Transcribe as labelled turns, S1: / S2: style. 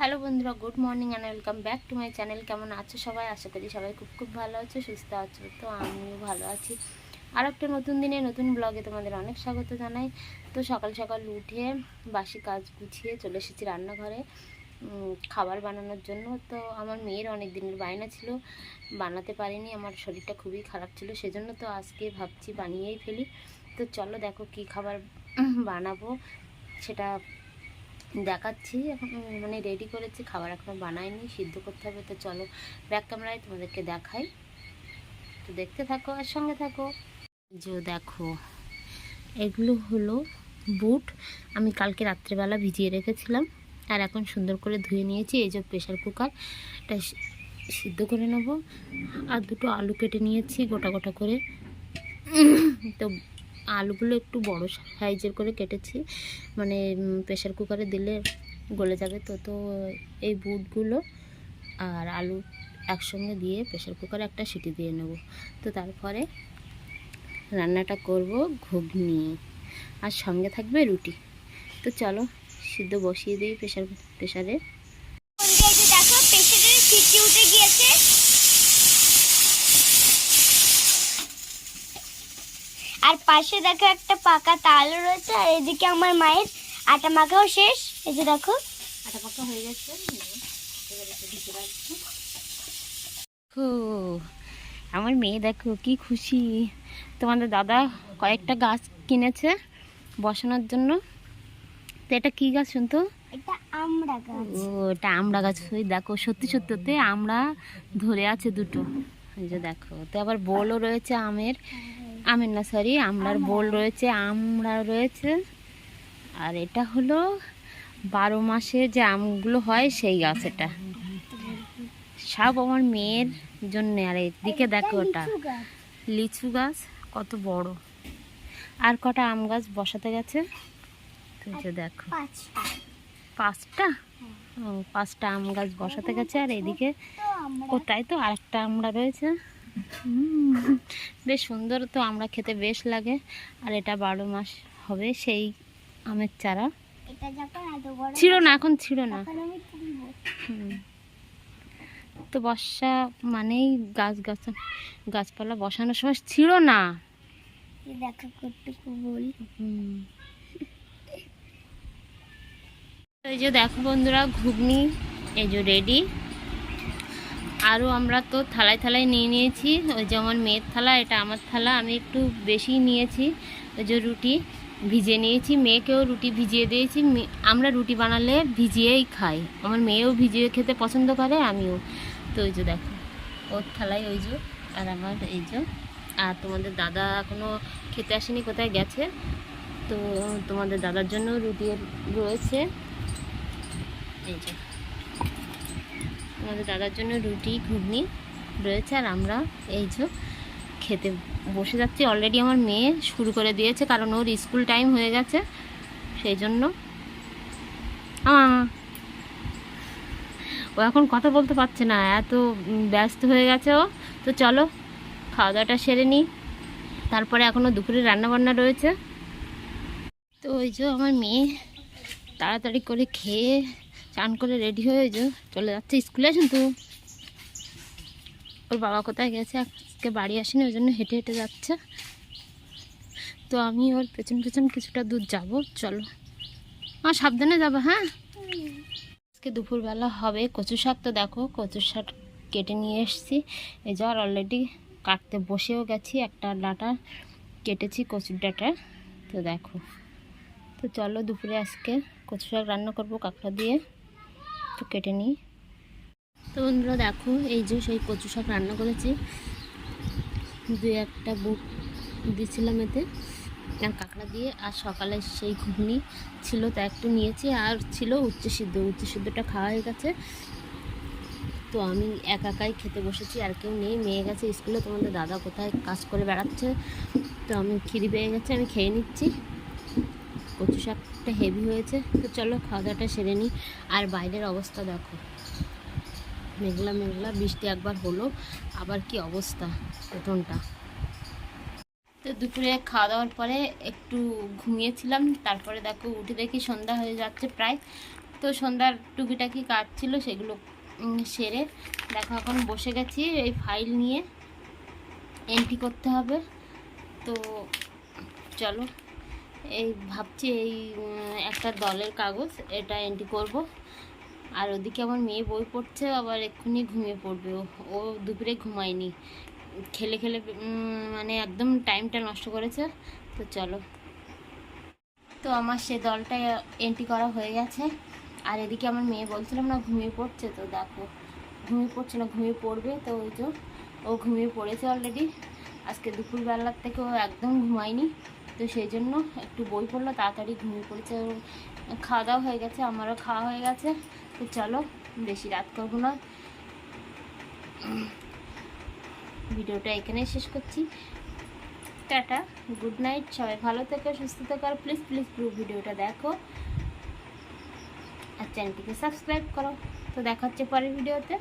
S1: Hello বন্ধুরা, good morning and welcome back to my channel কেমন আছো সবাই? আশা করি সবাই খুব খুব ভালো আছো, সুস্থ আছো, তো আমিও ভালো আছি। আর একটা নতুন দিনে, নতুন ব্লগে তোমাদের অনেক স্বাগত জানাই। তো সকাল সকাল উঠে বাসি কাজ গুছিয়ে চলে এসেছি রান্নাঘরে খাবার বানানোর জন্য। তো আমার মেয়ের অনেক দিনের বায়না ছিল, বানাতে পারিনি, আমার শরীরটা খুবই খারাপ ছিল, সেজন্য তো আজকে ভাবছি বানিয়েই ফেলি। তো চলো দেখো কি খাবার বানাবো, সেটা দেখাচ্ছি, এখন মানে রেডি করেছি, খাবার এখনও বানাইনি, সিদ্ধ করতে হবে, তো চলো ব্যাক ক্যামেরায় তোমাদেরকে দেখাই। তো দেখতে থাকো আর সঙ্গে থাকো। যে দেখো, এগুলো হলো বুট। আমি কালকে রাত্রেবেলা ভিজিয়ে রেখেছিলাম, আর এখন সুন্দর করে ধুয়ে নিয়েছি, এই যে প্রেশার কুকার এটা সিদ্ধ করে নেব। আর দুটো আলু কেটে নিয়েছি, গোটা গোটা করে। তো আলুগুলো একটু বড় সাইজের করে কেটেছি। মানে প্রেশার কুকারে দিলে গলে যাবে। তো তো এই বুটগুলো আর আলু একসঙ্গে দিয়ে প্রেশার কুকারে একটা সিটি দিয়ে নেব। তো তারপরে রান্নাটা করব ঘুগনি আর সঙ্গে থাকবে রুটি। তো চলো, সিদ্ধ বসিয়ে দিই প্রেশার প্রেশারে
S2: বন্ধুরা, এই যে দেখো প্রেসারের সিটি উঠে গিয়েছে আর পাশে দেখো একটা পাকা তাল রয়েছে আর এদিকে আমার মায়ের আটা মাখাও শেষ। এই যে দেখো।
S1: আটা পাকা হয়ে গেছে। ও আমার মেয়ে দেখো কি খুশি। তোমাদের দাদা কয়েকটা গাছ কিনেছে বসানোর জন্য। তো এটা কি গাছ শুনতো?
S2: এটা আমরা গাছ।
S1: ও এটা আমড়া গাছ। ওই দেখো সত্যি সত্যিতে আমরা ধরে আছে দুটো। এই যে দেখো তো আবার বোলও রয়েছে আমের। আমের না সরি আমড়ার বোল রয়েছে আমড়া রয়েছে। আর এটা হলো বারো মাসে যে আমগুলো হয় সেই গাছ এটা সব আমার মেয়ের জন্যে। আর এদিকে দেখো ওটা।
S2: লিচু গাছ।
S1: কত বড়। আর কটা আম গাছ বসাতে গেছে? দেখো।
S2: পাঁচটা।
S1: পাঁচটা? আম গাছ বসাতে গেছে। আর এদিকে কোথায় তো আরেকটা আমড়া রয়েছে। বেশ সুন্দর তো আমরা খেতে বেশ লাগে। আর এটা বারো মাস হবে সেই আমের চারা। ছিল না এখন ছিল না। তো বর্ষা মানেই গাছ গাছ গাছপালা বসানোর সময় ছিল না।
S2: এই দেখো কতটুকু বল
S1: হুম। এই যে দেখো বন্ধুরা ঘুগনি এই যে রেডি। আরও আমরা তো থালায় থালায় নিয়ে নিয়েছি। ওই যে আমার মেয়ের থালা, এটা আমার থালা, আমি একটু বেশি নিয়েছি। ওই যে রুটি ভিজিয়ে নিয়েছি, মেয়েকেও রুটি ভিজিয়ে দিয়েছি। আমরা রুটি বানালে ভিজিয়েই খাই। আমার মেয়েও ভিজিয়ে খেতে পছন্দ করে, আমিও। তো ওই যে দেখো, ওর থালায় ওই যে, আর আমার এই যে। আর তোমাদের দাদা এখনও খেতে আসেনি, কোথায় গেছে? তো তোমাদের দাদার জন্য রুটি রয়েছে। এই যে। আমাদের দাদার জন্য রুটি, ঘুগনি রয়েছে আর আমরা এই যে খেতে বসে যাচ্ছি। অলরেডি আমার মেয়ে শুরু করে দিয়েছে কারণ ওর স্কুল টাইম হয়ে গেছে, সেই জন্য। ও এখন কথা বলতে পারছে না, এত ব্যস্ত হয়ে গেছে ও। তো চলো খাওয়া দাওয়াটা সেরে নিই। তারপরে এখনও দুপুরে রান্না বান্না রয়েছে। তো ওই যে আমার মেয়ে তাড়াতাড়ি করে খেয়ে চান করে রেডি হয়ে যে, চলে যাচ্ছে স্কুলে কিন্তু ওর বাবা কোথায় গেছে? আজকে বাড়ি আসেনি, ওই জন্য হেঁটে হেঁটে যাচ্ছে। তো আমি ওর পেছন পেছন কিছুটা দূর যাব, চলো। আমার সাবধানে যাব হ্যাঁ? আজকে দুপুরবেলা হবে কচু শাক, তো দেখো কচু শাক কেটে নিয়ে এসেছি। এই আর অলরেডি কাটতে বসেও গেছি, একটা ডাটা কেটেছি কচুর ডাটা, তো দেখো। তো চলো দুপুরে আজকে কচু শাক রান্না করব কাঁকড়া দিয়ে। তো কেটে নিই। তো বন্ধুরা দেখো, এই যে সেই কচু শাক রান্না করেছি। দু একটা বুট দিয়েছিলাম এতে কাঁকড়া দিয়ে, আর সকালে সেই ঘুগনি ছিল তা একটু নিয়েছি, আর ছিল উচ্চ সিদ্ধ। উচ্চ সিদ্ধটা খাওয়া হয়ে গেছে। তো আমি একা একাই খেতে বসেছি, আর কেউ নেই। মেয়ে গেছে স্কুলে, তোমাদের দাদা কোথায় কাজ করে বেড়াচ্ছে, তো আমি খিদি পেয়ে গেছে, আমি খেয়ে নিচ্ছি। কচু শাকটা হেভি হয়েছে। তো চলো খাওয়া দাওয়াটা সেরে নিই। আর বাইরের অবস্থা দেখো। মেঘলা মেঘলা, বৃষ্টি একবার হলো, আবার কি অবস্থা প্রথমটা। তো দুপুরে খাওয়া দাওয়ার পরে একটু ঘুমিয়েছিলাম, তারপরে দেখো উঠে দেখি সন্ধ্যা হয়ে যাচ্ছে প্রায়। তো সন্ধ্যার টুকিটাকি কাজ ছিল, সেগুলো সেরে দেখো এখন বসে গেছি এই ফাইল নিয়ে। এন্ট্রি করতে হবে। তো চলো। এই ভাবছি এই একটা দলের কাগজ, এটা এন্ট্রি করব। আর ওদিকে আমার মেয়ে বই পড়ছে, আবার এক্ষুনি ঘুমিয়ে পড়বে। ও দুপুরে ঘুমায়নি। খেলে খেলে মানে একদম টাইমটা নষ্ট করেছে। তো চলো। তো আমার সে দলটা এন্ট্রি করা হয়ে গেছে। আর এদিকে আমার মেয়ে বলছিলাম না ঘুমিয়ে পড়ছে, তো দেখো। ঘুমিয়ে পড়ছে না, ঘুমিয়ে পড়বে তো ওই যে, ও ঘুমিয়ে পড়েছে অলরেডি আজকে দুপুরবেলার থেকে ও একদম ঘুমায়নি। তো সেই জন্য একটু বই পড়ল, তাড়াতাড়ি ঘুমিয়ে পড়েছে। খাওয়া দাওয়া হয়ে গেছে, আমারও খাওয়া হয়ে গেছে। তো চলো, বেশি রাত করব না। ভিডিওটা এখানেই শেষ করছি। টাটা, গুড নাইট, সবাই ভালো থেকো, সুস্থ থেকো, আর প্লিজ প্লিজ পুরো ভিডিওটা দেখো। আর চ্যানেলটিকে সাবস্ক্রাইব করো। তো দেখা হচ্ছে পরের ভিডিওতে।